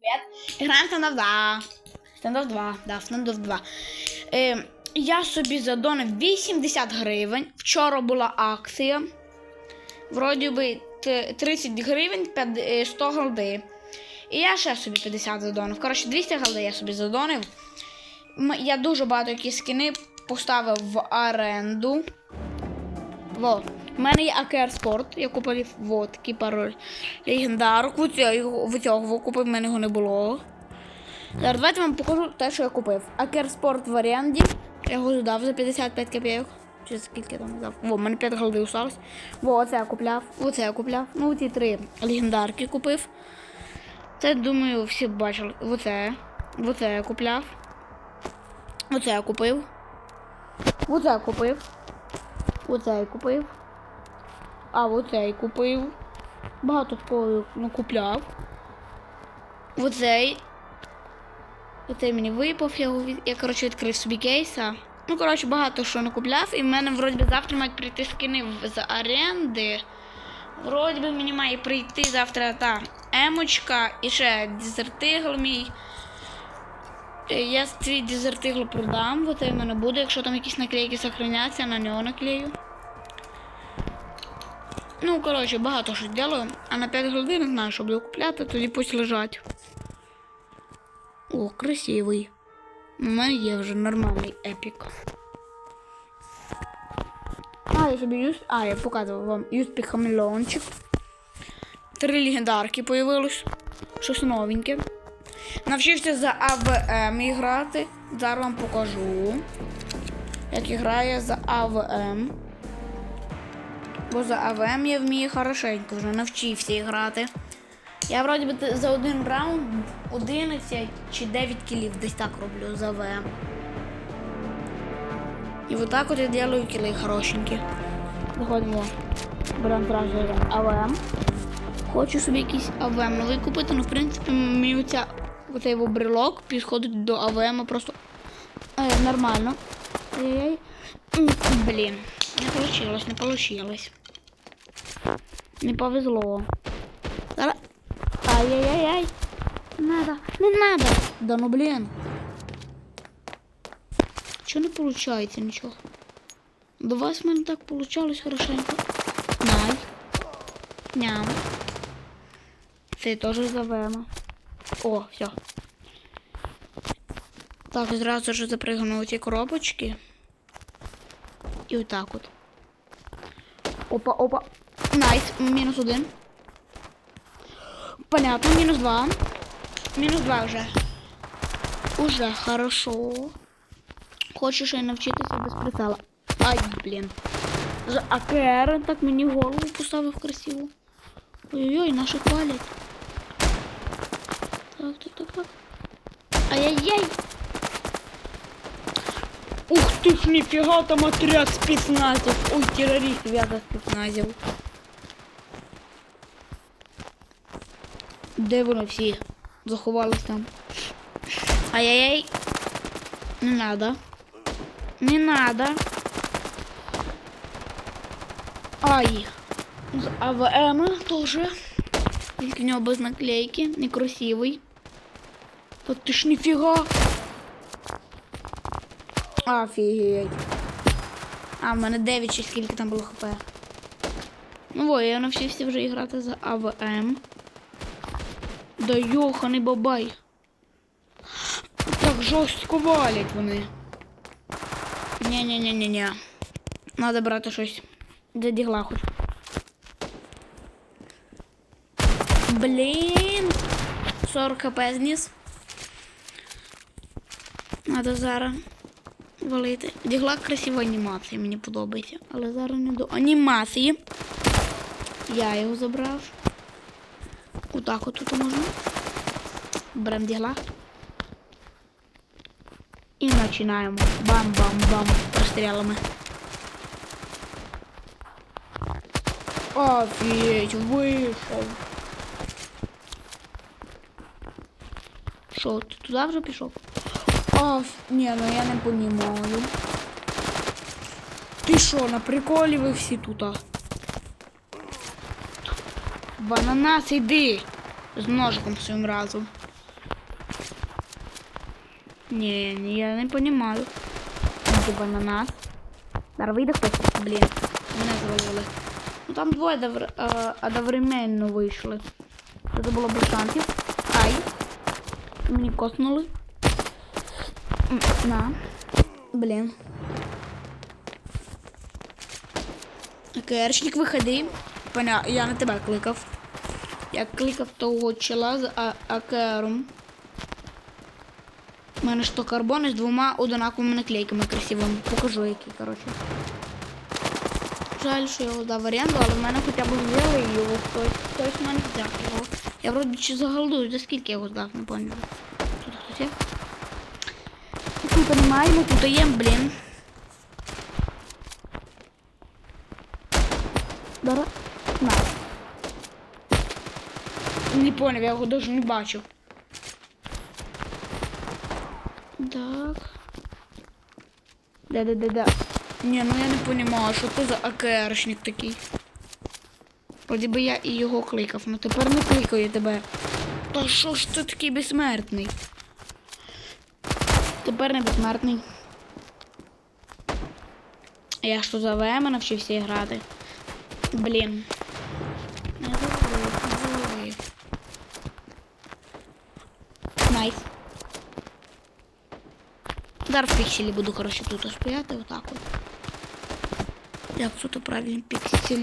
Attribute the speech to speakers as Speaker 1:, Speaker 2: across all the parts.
Speaker 1: Привет. Играем стендов 2. Стендов 2. Да, стендов 2. Е, я собі задонив 80 гривень. Вчора була акція. Вроді би 30 гривень 5 е, 100 голди. І я ще собі 50 задонив. Коротше, 200 голди я собі задонив. Я дуже багато якісь скини поставив в оренду. Во. У мене є АКР Спорт, я купив вот такий пароль легендарок. В цього, в цього купив, в мене його не було. Зараз давайте вам покажу те, що я купив. АКР Спорт в оренді. Я його додав за 55 копійок. Чи скільки я там дав? Во, в мене 5 голди осталось. Оце я купляв, оце я купляв. Ну, ці три легендарки купив. Це, думаю, всі бачили. Оце. Оце я купляв. Оце я купив. Оце я купив. Оце я купив. А оцей купив. Багато кого ну, купляв. Оцей. Оцей мені випав, я, я коротше, відкрив собі кейса. Ну, коротше, багато що не купляв. І в мене вроді завтра мають прийти скини з оренди. Вроді би мені має прийти завтра та емочка і ще дезертигл мій. Е, Я свій дезертигл продам, бо це в мене буде, якщо там якісь наклейки сохраняться, на нього наклею. Ну, коротше, багато що ділаю, а на 5 годин знаю, що буду купляти, тоді пусть лежать. О, красивий. У мене є вже нормальний епік. А, я собі юст. А, я показував вам юспі хамелеончик. Три легендарки появилось. Щось новеньке. Навчився за АВМ грати. Зараз вам покажу. Як грає за АВМ. Бо за АВМ я вмію хорошенько вже навчився грати. Я вроді би за один раунд 11 чи 9 кілів десь так роблю за АВМ. І отак от я делаю кіли хорошенькі. Заходимо. Беремо зразу АВМ. Хочу собі якийсь АВМ новий купити, ну в принципі мені оця, оцей брелок підходить до АВМ просто е, нормально. Блін, не получилось, не получилось. Не повезло. Зараз. Ай-яй-яй-яй. Не надо, не надо. Да ну блін. Чого не получається нічого? До вас мене так получалось хорошенько. Най. Ням. Це теж завемо. О, все. Так, зразу ж запригну у ці коробочки. І отак от. Опа, опа. Найс. Мінус один. Понятно, мінус два. Мінус два вже. Уже хорошо. Хочу ще й навчитися без прицела. Ай, блін. З АКР так мені голову поставив красиво. Ой-ой-ой, наші хвалять. Так, так, так, так. Ай-яй-яй. Ух ты ж, нифига там отряд спецназів. Ой, террористів, я за Де вони всі заховались там? Ай-яй-яй. Не надо. Не надо. Ай. З АВМ тоже. Тільки в нього без наклейки. Некрасивий. Та ти ж ніфіга. Офігеть. А, в мене 9 чи скільки там було хп. Ну во, я навчився вже грати за АВМ. Да йоханий бабай. Так жорстко валять вони. Ні-ні-ні-ні-ні. Надо брати щось. Для дігла хоч. Блін. 40 хп зніс. Надо зараз валити. Дігла красива анімація, мені подобається. Але зараз не до анімації. Я його забрав. Отак от тут можна. Берем дігла. І починаємо. Бам-бам-бам. Розстрілами. Офігеть, вийшов. Що, ти туди вже пішов? Оф, ні, ну я не понімаю. Ти що, на приколі ви всі тут? А? В ананас іди з ножиком своїм разом. Ні, ні, я не розумію. Типа на нас. Зараз вийде хтось, блін. Мене завалили. Ну там двоє одновр... е, одновременно вийшли. Це було б шансів. Ай. Мені коснули. На. Блін. АКРшник, виходи. Поня... Я на тебе кликав. Я кликав того чола з АКРом. У мене то карбони з двома одинаковими наклейками красивими. Покажу які, коротше. Жаль, що я його дав оренду, але в мене хоча б взяли його хтось. Хтось мене взяв його. Я вроді чи загалдую, за скільки я його здав, не пам'ятаю. Тут хтось є? Тут немає, ну тут є, блін. Дара. На. Не поняв, я його даже не бачив. Так. Да-да-да-да. Ні, ну я не понимаю, що це за АКРшник такий. Вроді би я і його кликав, ну тепер не кликаю тебе. Та що ж ти такий безсмертний? Тепер не безсмертний. Я ж тут за ВМ навчився грати. Блін. Не завалив, не завалив. Найс. Зараз в пікселі буду, коротше, тут стояти отак от. Як тут правильно піксель.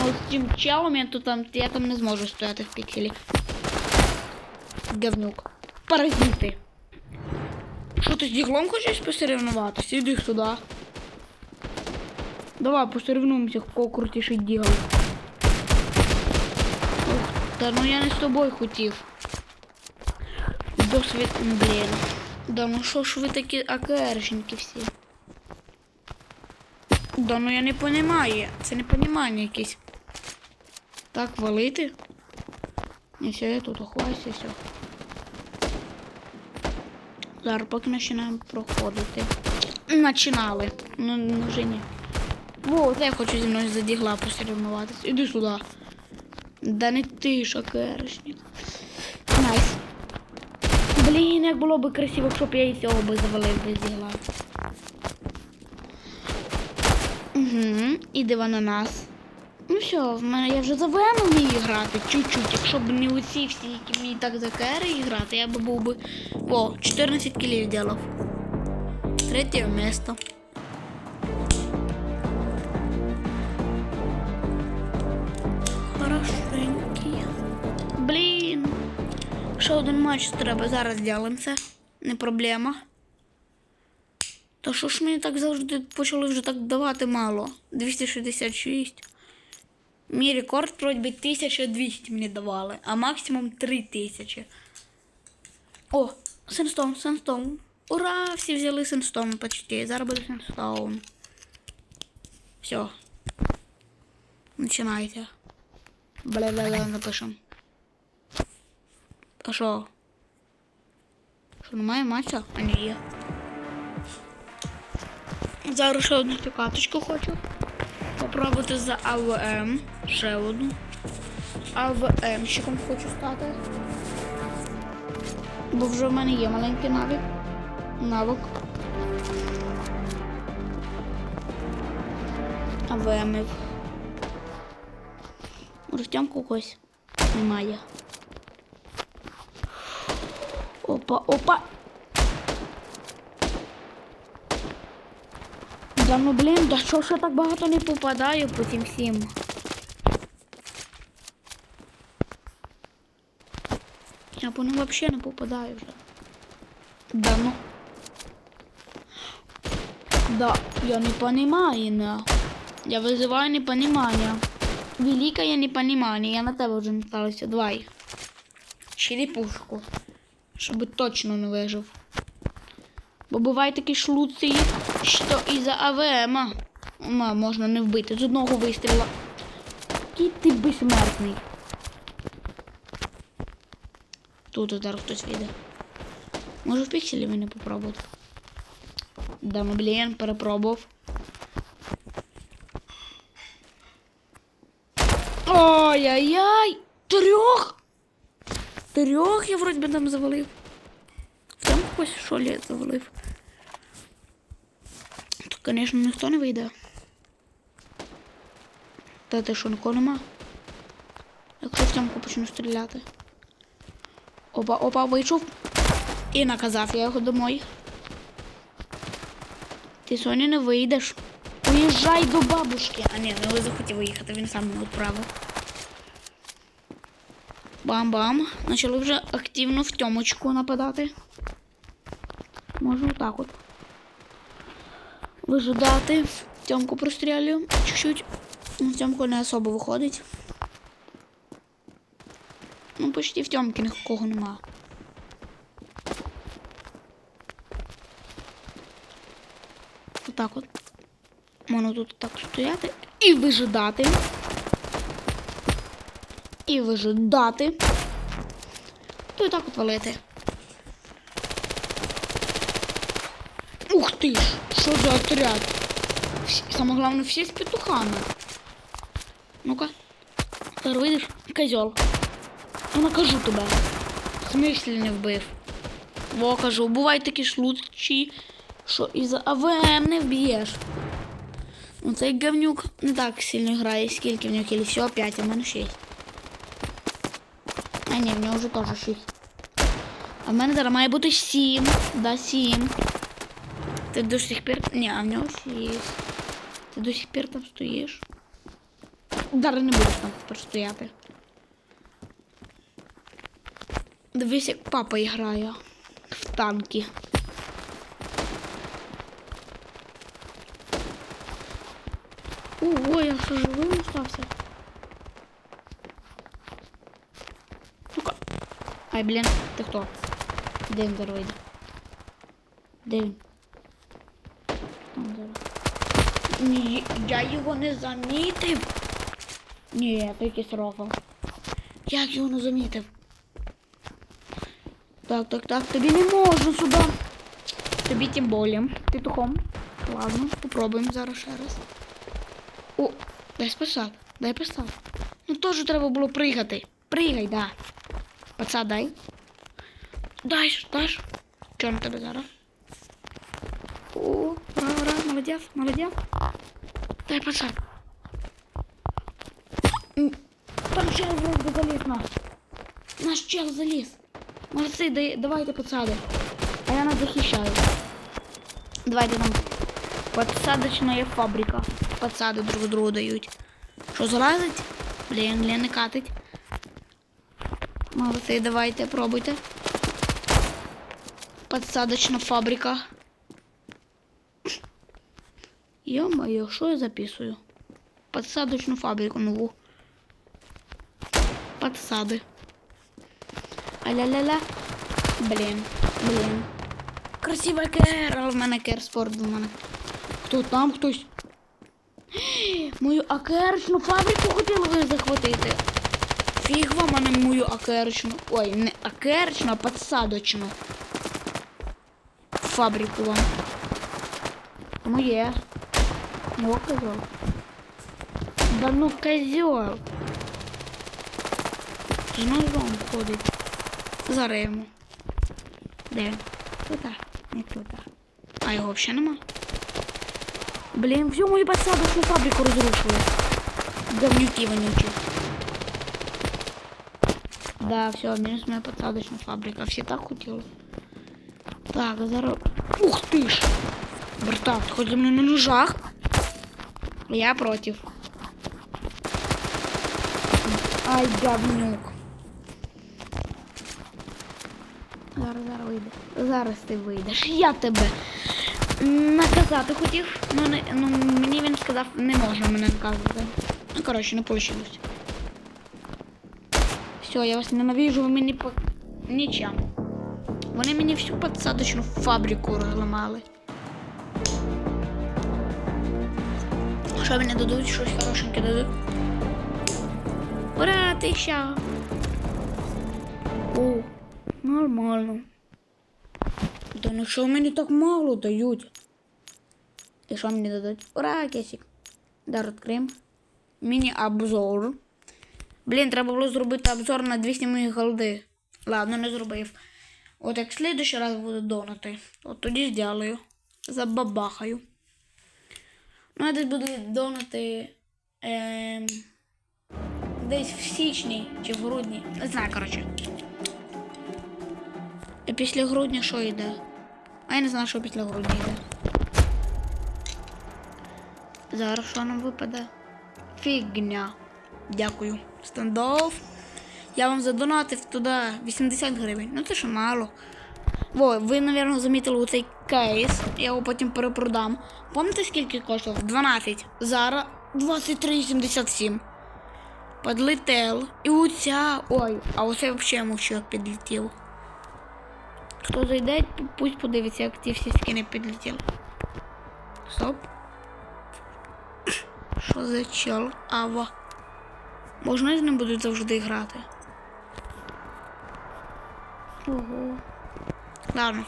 Speaker 1: А от з цим челом я тут там, я там не зможу стояти в пікселі. Говнюк. Паразити. Що ти з діглом хочеш посоревнуватися? Іди сюди. Давай посоревнуємося, кого крутіший дігл. Та ну я не з тобою хотів. Досвід, блін. Да ну що ж ви такі АКРшники всі? Да ну я не понімаю. Це не понімання якесь. Так, валити. І все, я тут оховаюся, все. Зараз поки починаємо проходити. Начинали. Ну, ну вже ні. Во, це я хочу зі мною за дігла посоревнуватись. Іди сюди. Да не ти ж АКРшник. Найс. Блін, як було б красиво, щоб я і цього би завалив би зігла. Угу, і вона на нас. Ну все, в мене я вже за ВМ вмію грати чуть-чуть. Якщо б не усі всі, які мені так за кери грати, я б був би. О, 14 кілів ділав. Третє місто. Один матч треба. Зараз зробимо Не проблема. Та що ж мені так завжди почали вже так давати мало? 266. Мій рекорд вроді би 1200 мені давали, а максимум 3000. О, Сенстоун, Сенстоун. Ура! Всі взяли Сенстоун почти. Зараз буде Сенстоун. Все. Починайте. Бля-бля-бля, напишем. А що? Що немає матча? А ні, є. Зараз ще одну цю каточку хочу. Попробувати за АВМ. Ще одну. АВМщиком хочу стати. Бо вже в мене є маленький навик. Навик. АВМів. Ростям когось немає. Опа, опа. Да ну блін, да що ж я так багато не попадаю по цим всім. Я по ним взагалі не попадаю вже. Да ну. Да, я не понимаю, на. Я вызываю непонимание. Великое непонимание. Я на тебе вже не ставлюся. Давай. Черепушку. Щоб точно не вижив. Бо буває такі шлуці, що і за АВМ можна не вбити з одного вистріла. Який ти безсмертний. Тут зараз хтось віде. Може в пікселі мене попробувати. Да, ну блін, перепробував. Ай-яй-яй! Трьох! Трьох я вроді би там завалив. В цьому когось що літ завалив. То, звісно, ніхто не вийде. Та ти що, нікого нема? Якщо в цьому почну стріляти. Опа, опа, вийшов. І наказав я його домой. Ти сьогодні не вийдеш. Уїжджай до бабушки. А ні, не захотів виїхати, він сам мене відправив. Бам-бам. Почали вже активно в тьомочку нападати. Можна отак от. Вижидати. Тьомку прострілюю. Чуть-чуть. Ну, Тьомку не особо виходить. Ну, почти в тьомки нікого нема. Отак от. Можна тут так стояти і вижидати. І вижидати. То і так от валити. Ух ти ж! Що за отряд? Саме головне, всі з петухами. Ну-ка. Зараз вийдеш, козьол. Я накажу тебе. Смислі не вбив. Во кажу, бувають такі случаї, що із АВМ не вб'єш. Ну цей говнюк не так сильно грає, скільки в нього кілі. Всього 5, а мене 6. А ні, в нього вже теж 6. А в мене зараз має бути 7. Да, 7. Ти до сих пір. Ні, а в нього 6. Ти до сих пір там стоїш. Зараз не будеш там тепер стояти. Дивись, як папа грає в танки. Ого, я що живим остався. Ай, блін, ти хто? Де він зараз вийде? Я його не замітив. Ні, це якийсь рофл. Як його не замітив? Так, так, так, тобі не можу сюди. Тобі тим более. Петухом. Ладно, попробуємо зараз ще раз. О, дай спасати, дай писати. Ну теж треба було пригати. Пригай, да. Паца, дай. Дай, даш. Чого на тебе зараз? О, ура, ура, молодець, молодець. Дай пацан. Там чел вроде заліз наш. Наш чел заліз. Молодці, дай, давайте посади. А я нас захищаю. Давайте нам. Подсадочная фабрика. Подсади друг другу дають. Що залазить? Блін, не катить. Молодці, давайте, пробуйте. Подсадочна фабрика. Ё-моё, що я записую? Подсадочну фабрику нову. Подсади. Аля-ля-ля. Блін, блін. Красива кер, в мене кер спорт в мене. Хто там хтось? Мою акерчну фабрику хотіли захватити. Фіг вам, не мою акерчну. Ой, не акерчну, а подсадочну. Фабрику вам. Моє. Ну, козел. Да ну козел. З ножом ходить. Зараз йому. Де він? Тут. Не тут. А його взагалі нема. Блін, всю мою посадочну фабрику розрушили. Говнюки вонючі. Да, все, мінус моя посадочна фабрика. Всі так хотіли. Так, зараз. Ух ти ж! Братан, ти хоч за мною на ножах? Я против. Ай, говнюк. Зараз, зараз вийде. Зараз ти вийдеш. Я тебе наказати хотів. Ну, не, ну мені він сказав, не можна мене наказувати. Ну, коротше, не вийшло. Все, я вас ненавижу, ви мені по нічим. Вони мені всю подсадочну фабрику розламали. Що мені дадуть? Щось хорошеньке дадуть. Ура, тисяча! О, нормально. Да ну що мені так мало дають? І що мені дадуть? Ура, кесик. Дар відкриємо. Міні-обзор. Блін, треба було зробити обзор на 200 моїх голди. Ладно, не зробив. От як в слідуючий раз буду донати, от тоді зроблю. Забабахаю. Ну, я десь буду донати ем, десь в січні чи в грудні. Не знаю, коротше. А після грудня що йде? А я не знаю, що після грудня йде. Зараз що нам випаде? Фігня. Дякую. Стендов. Я вам задонатив туди 80 гривень. Ну це ж мало. Во, ви, мабуть, замітили оцей кейс. Я його потім перепродам. Пам'ятаєте, скільки коштував? 12. Зараз 23,77. Подлетел. І оця. Ой, а оце взагалі мовчу, як підлетів. Хто зайде, пусть подивиться, як ці всі скини підлетіли. Стоп. Що за чел? Ава. Можна з ним будуть завжди грати? Ого. Ладно.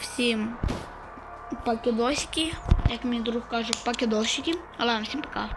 Speaker 1: Всім покидосики. як мій друг каже, пакідосики. А ладно, всім пока.